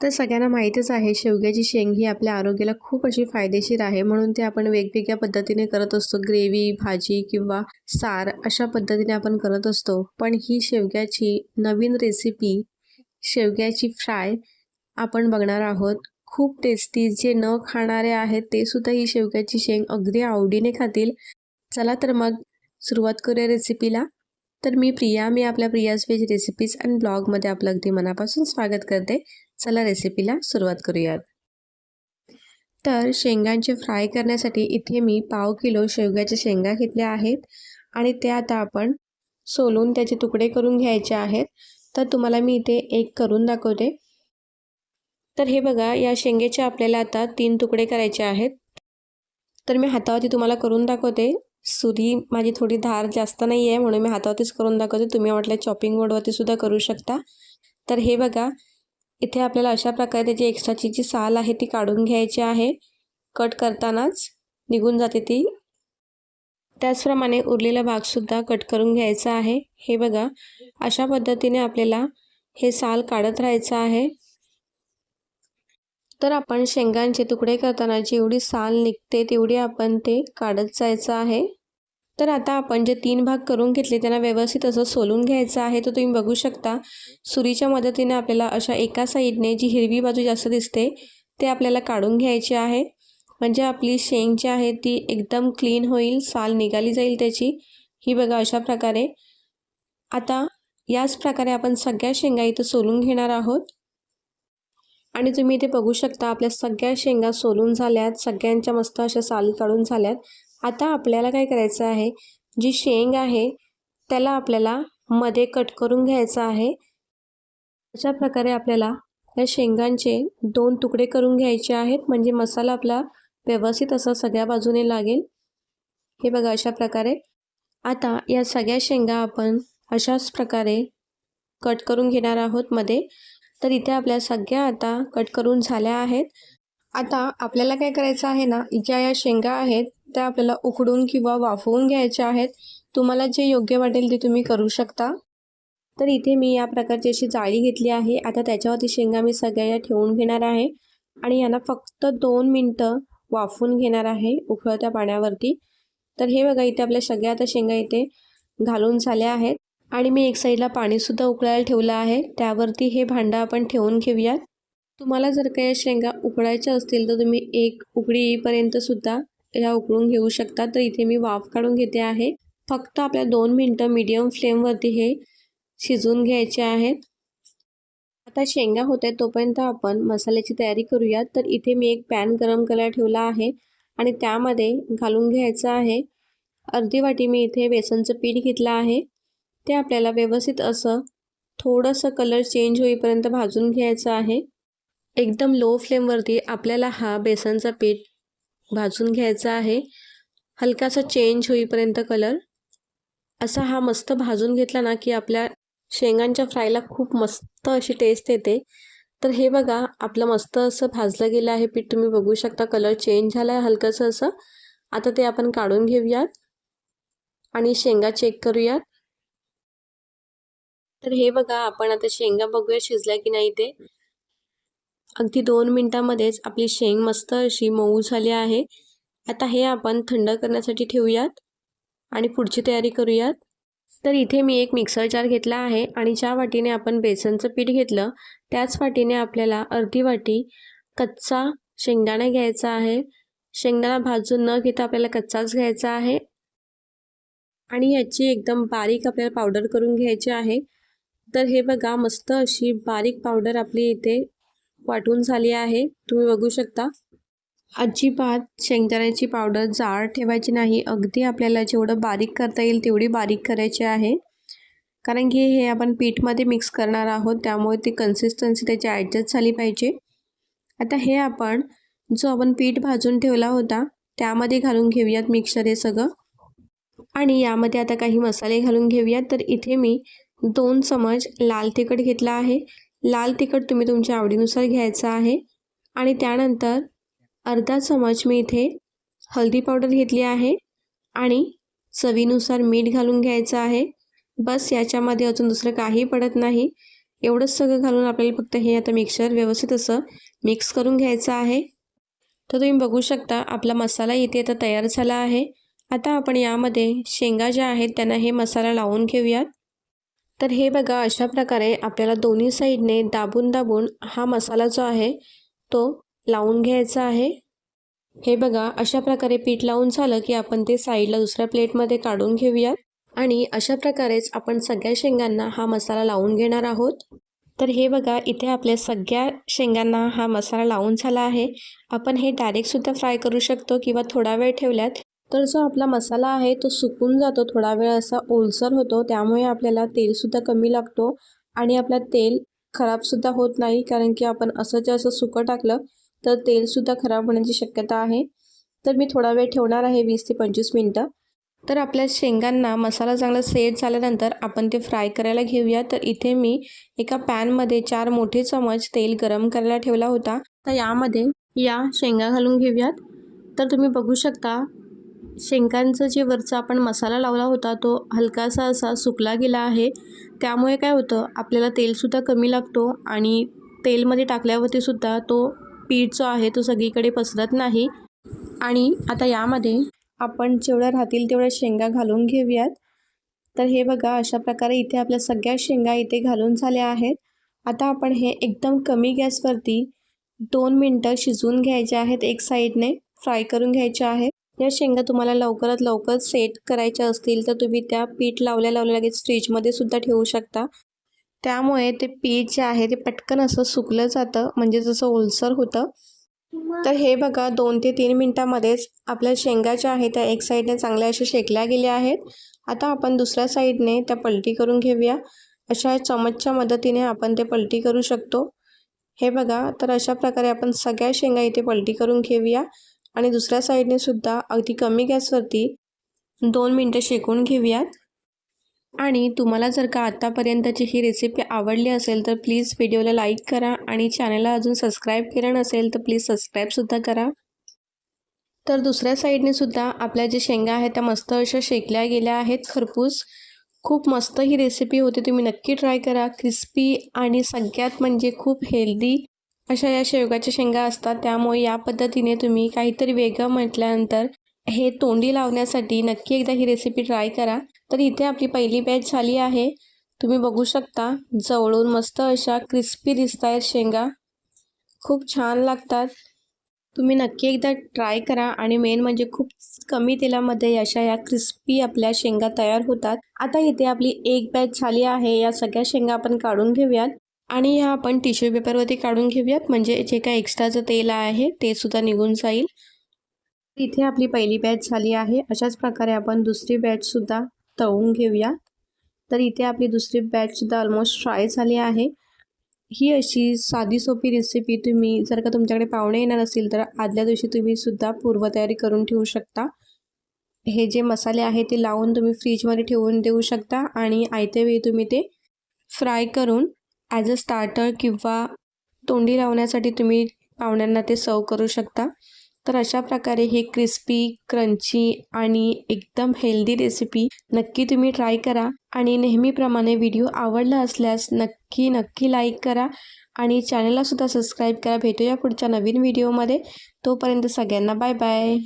तर सगळ्यांना माहीतच आहे शेवग्याची शेंग ही आपल्या आरोग्याला खूप अशी फायदेशीर आहे. म्हणून ते आपण वेगवेगळ्या पद्धतीने करत असतो. ग्रेव्ही भाजी किंवा सार अशा पद्धतीने आपण करत असतो. पण ही शेवग्याची नवीन रेसिपी शेवग्याची फ्राय आपण बघणार आहोत. खूप टेस्टी जे न खाणारे आहेत ते सुद्धा ही शेवग्याची शेंग अगदी आवडीने खातील. चला तर मग सुरुवात करूया रेसिपीला तर मी प्रिया मी आपल्या प्रियाज व्हेज रेसिपीज अँड ब्लॉगमध्ये आपलं अगदी मनापासून स्वागत करते. चला रेसिपीला सुरुवात करूयात. तर शेंगांचे फ्राय करण्यासाठी इथे मी पाव किलो शेवग्याच्या शेंगा घेतल्या आहेत आणि ते आता आपण सोलून त्याचे तुकडे करून घ्यायचे आहेत. तर तुम्हाला मी इथे एक करून दाखवते. तर हे बघा या शेंगेचे आपल्याला आता तीन तुकडे करायचे आहेत. तर मी हातावरती तुम्हाला करून दाखवते. सुरी माझी थोडी धार जास्त नाही आहे म्हणून मी हातावरतीच करून दाखवते. तुम्ही वाटलं चॉपिंग बोर्डवरती सुद्धा करू शकता. तर हे बघा इथे आपल्याला अशा प्रकारे त्याची एक्स्ट्राची जी साल आहे ती काढून घ्यायची आहे. कट करतानाच निघून जाते ती. त्याचप्रमाणे उरलेला भागसुद्धा कट करून घ्यायचा आहे. हे बघा अशा पद्धतीने आपल्याला हे साल काढत राहायचं आहे. तर आपण शेंगांचे तुकडे करताना जेवढी साल निघते तेवढी आपण ते काढत जायचं आहे. तर आता आपण जे तीन भाग करून घेतले त्यांना व्यवस्थित असं सोलून घ्यायचं आहे. तर तुम्ही बघू शकता सुरीच्या मदतीने आपल्याला अशा एका साईडने जी हिरवी बाजू जास्त दिसते ते आपल्याला काढून घ्यायची आहे. म्हणजे आपली शेंग जी आहे ती एकदम क्लीन होईल साल निघाली जाईल त्याची. ही बघा अशा प्रकारे. आता याच प्रकारे आपण सगळ्या शेंगा इथं सोलून घेणार आहोत. आणि तुम्ही इथे बघू शकता आपल्या सगळ्या शेंगा सोलून झाल्यात सगळ्यांच्या मस्त अशा साली काढून झाल्यात. आता आपल्याला काय करायचं आहे जी शेंग आहे त्याला आपल्याला मध्ये कट करून घ्यायचं आहे. अशा प्रकारे आपल्याला या शेंगांचे दोन तुकडे करून घ्यायचे आहेत. म्हणजे मसाला आपला व्यवस्थित असा सगळ्या बाजूने लागेल. हे बघा अशा प्रकारे. आता या सगळ्या शेंगा आपण अशाच प्रकारे कट करून घेणार आहोत मध्ये. तर इथे आपल्या सगळ्या आता कट करून झाल्या आहेत. आता आपल्याला काय करायचं आहे ना ज्या या शेंगा आहेत त्या आपल्याला उकडून किंवा वाफवून घ्यायच्या आहेत. तुम्हाला जे योग्य वाटेल ते तुम्ही करू शकता. तर इथे मी या प्रकारची अशी जाळी घेतली आहे. आता त्याच्यावरती शेंगा मी सगळ्या या ठेवून घेणार आहे. आणि यांना फक्त दोन मिनटं वाफवून घेणार आहे उकळत्या पाण्यावरती. तर हे बघा इथे आपल्या सगळ्या आता शेंगा इथे घालून झाल्या आहेत. आणि मी एक साईडला पाणीसुद्धा उकळायला ठेवलं आहे. त्यावरती हे भांडं आपण ठेवून घेऊयात. तुम्हाला जर काही शेंगा उकळायच्या असतील तर तुम्ही एक उकळी येईपर्यंतसुद्धा ह्या उकळून घेऊ शकता. तर इथे मी वाफ काढून घेते आहे. फक्त आपल्या दोन मिनटं मीडियम फ्लेमवरती हे शिजवून घ्यायचे आहेत. आता शेंगा होत तोपर्यंत आपण मसाल्याची तयारी करूयात. तर इथे मी एक पॅन गरम करायला ठेवला आहे आणि त्यामध्ये घालून घ्यायचं आहे. अर्धी वाटी मी इथे बेसनचं पीठ घेतलं आहे. ते आपल्याला व्यवस्थित असं थोडंसं कलर चेंज होईपर्यंत भाजून घ्यायचं आहे. एकदम लो फ्लेमवरती आपल्याला हा बेसनचा पीठ भाजून घ्यायचा आहे. हलकासा चेंज होईपर्यंत कलर असा हा मस्त भाजून घेतला ना की आपल्या शेंगांच्या फ्रायला खूप मस्त अशी टेस्ट येते. तर हे बघा आपलं मस्त असं भाजलं गेलं आहे पीठ. तुम्ही बघू शकता कलर चेंज झाला आहे हलकंसं असं. आता ते आपण काढून घेऊयात. आणि शेंगा चेक करूयात. तर हे बघा आपण आता शेंगा बघूया शिजल्या की नाही ते. अगदी दोन मिनटामध्येच आपली शेंग मस्त अशी मऊ झाली आहे. आता हे आपण थंड करण्यासाठी ठेवूयात आणि पुढची तयारी करूयात. तर इथे मी एक मिक्सर जार घेतला आहे आणि ज्या वाटीने आपण बेसनचं पीठ घेतलं त्याच वाटीने आपल्याला अर्धी वाटी कच्चा शेंगदाणा घ्यायचा आहे. शेंगदाणा भाजून न घेता आपल्याला कच्चाच घ्यायचा आहे. आणि याची एकदम बारीक आपल्याला पावडर करून घ्यायची आहे. तर हे बघा मस्त अशी बारीक पावडर आपली इथे वाटून झाली आहे. तुम्ही बघू शकता. अजिबात शेंगदाण्याची पावडर जाड ठेवायची नाही. अगदी आपल्याला जेवढं बारीक करता येईल तेवढी बारीक करायची आहे. कारण की हे आपण पीठमध्ये मिक्स करणार आहोत त्यामुळे ती कन्सिस्टन्सी त्याची ॲडजस्ट झाली पाहिजे. आता हे आपण जो आपण पीठ भाजून ठेवला होता त्यामध्ये घालून घेऊयात मिक्सर हे सगळं. आणि यामध्ये आता काही मसाले घालून घेऊयात. तर इथे मी दोन चमच लाल तिखट घेतला आहे. लाल तिखट तुम्ही तुमच्या आवडीनुसार घ्यायचं आहे. आणि त्यानंतर अर्धा चमच मी इथे हळदी पावडर घेतली आहे. आणि चवीनुसार मीठ घालून घ्यायचं आहे. बस याच्यामध्ये अजून दुसरं काही पडत नाही. एवढंच सगळं घालून आपल्याला फक्त हे आता मिक्सर व्यवस्थित असं मिक्स करून घ्यायचं आहे. तर तुम्ही बघू शकता आपला मसाला इथे आता तयार झाला आहे. आता आपण यामध्ये शेंगा ज्या आहेत त्यांना हे मसाला लावून घेऊयात. तर हे बघा अशा प्रकारे आपल्याला दोन्ही साईडने दाबून दाबून हा मसाला जो आहे तो लावून घ्यायचा आहे. हे बघा अशा प्रकारे पीठ लावून झालं की आपण ते साईडला दुसऱ्या प्लेटमध्ये काढून घेऊयात. आणि अशा प्रकारेच आपण सगळ्या शेंगांना हा मसाला लावून घेणार आहोत. तर हे बघा इथे आपल्या सगळ्या शेंगांना हा मसाला लावून झाला आहे. आपण हे डायरेक्टसुद्धा फ्राय करू शकतो किंवा थोडा वेळ ठेवल्यात. तर जो आपला मसाला आहे तो सुकून जातो थोडा वेळ असा ओलसर होतो त्यामुळे आपल्याला तेलसुद्धा कमी लागतो आणि आपला तेल खराबसुद्धा होत नाही कारण की आपण असं असं सुकं टाकलं तर तेलसुद्धा खराब होण्याची शक्यता आहे. तर मी थोडा वेळ ठेवणार आहे वीस ते पंचवीस मिनटं. तर आपल्या शेंगांना मसाला चांगला सेट झाल्यानंतर आपण ते फ्राय करायला घेऊया. तर इथे मी एका पॅनमध्ये चार मोठे चमच तेल गरम करायला ठेवला होता. तर यामध्ये या शेंगा घालून घेऊयात. तर तुम्ही बघू शकता शेंगांचं जे वरचा आपण मसाला लावला होता तो हलकासा असा सुकला गेला आहे. त्यामुळे काय होतं आपल्याला तेलसुद्धा कमी लागतो आणि तेलमध्ये टाकल्यावरतीसुद्धा तो पीठ जो आहे तो सगळीकडे पसरत नाही. आणि आता यामध्ये आपण जेवढ्या राहतील तेवढ्या शेंगा घालून घेऊयात. तर हे बघा अशा प्रकारे इथे आपल्या सगळ्या शेंगा इथे घालून झाल्या आहेत. आता आपण हे एकदम कमी गॅसवरती दोन मिनटं शिजवून घ्यायचे आहेत एक साईडने फ्राय करून घ्यायचे आहेत. या शेंगा तुम्हाला लवकरात लवकर सेट करायच्या असतील तर तुम्ही त्या पीठ लावल्या लावल्या लगेच फ्रीजमध्ये सुद्धा ठेवू शकता. त्यामुळे ते पीठ जे आहे ते पटकन असं सुकलं जातं म्हणजे जसं ओलसर होतं. तर हे बघा दोन ते तीन मिनटामध्येच आपल्या शेंगा ज्या आहेत त्या एक साईडने चांगल्या अशा शेकल्या गेल्या आहेत. आता आपण दुसऱ्या साईडने त्या पलटी करून घेऊया. अशा चमचच्या मदतीने आपण ते पलटी करू शकतो. हे बघा तर अशा प्रकारे आपण सगळ्या शेंगा इथे पलटी करून घेऊया. आणि दुसऱ्या साईडने सुद्धा अगदी कमी गॅसवरती दोन मिनटं शेकून घेऊयात. आणि तुम्हाला जर का आत्तापर्यंतची ही रेसिपी आवडली असेल तर प्लीज व्हिडिओला लाईक करा आणि चॅनलला अजून सबस्क्राईब केलं नसेल तर प्लीज सबस्क्राईबसुद्धा करा. तर दुसऱ्या साईडने सुद्धा आपल्या जे शेंगा आहेत त्या मस्त अशा शेकल्या गेल्या आहेत खरपूस. खूप मस्त ही रेसिपी होती तुम्ही नक्की ट्राय करा. क्रिस्पी आणि सगळ्यात म्हणजे खूप हेल्दी अशा या शेवगाच्या शेंगा असतात. त्यामुळे या पद्धतीने तुम्ही काहीतरी वेगळं म्हटल्यानंतर हे तोंडी लावण्यासाठी नक्की एकदा ही रेसिपी ट्राय करा. तर इथे आपली पहिली बॅच झाली आहे. तुम्ही बघू शकता जवळून मस्त अशा क्रिस्पी दिसत आहेत शेंगा. खूप छान लागतात. तुम्ही नक्की एकदा ट्राय करा आणि मेन म्हणजे खूप कमी तेलामध्ये अशा या क्रिस्पी आपल्या शेंगा तयार होतात. आता इथे आपली एक बॅच झाली आहे. या सगळ्या शेंगा आपण काढून घेऊयात. आणि ह्या आपण टिश्यू पेपरवरती काढून घेऊयात. म्हणजे जे काय एक्स्ट्राचं तेल आहे ते सुद्धा निघून जाईल. इथे आपली पहिली बॅच झाली आहे. अशाच प्रकारे आपण दुसरी बॅचसुद्धा तळून घेऊया. तर इथे आपली दुसरी बॅचसुद्धा ऑलमोस्ट फ्राय झाली आहे. ही अशी साधी सोपी रेसिपी तुम्ही जर का तुमच्याकडे पाहुणे येणार असतील तर आदल्या दिवशी तुम्ही सुद्धा पूर्वतयारी करून ठेवू शकता. हे जे मसाले आहे ते लावून तुम्ही फ्रीजमध्ये ठेवून देऊ शकता. आणि आयत्या वेळी तुम्ही ते फ्राय करून ॲज अ स्टार्टर किंवा तोंडी लावण्यासाठी तुम्ही पाहुण्यांना ते सर्व करू शकता. तर अशा प्रकारे हे क्रिस्पी क्रंची आणि एकदम हेल्दी रेसिपी नक्की तुम्ही ट्राय करा आणि नेहमीप्रमाणे व्हिडिओ आवडला असल्यास नक्की नक्की लाईक करा आणि चॅनललासुद्धा सबस्क्राईब करा. भेटूया पुढच्या नवीन व्हिडिओमध्ये तोपर्यंत सगळ्यांना बाय बाय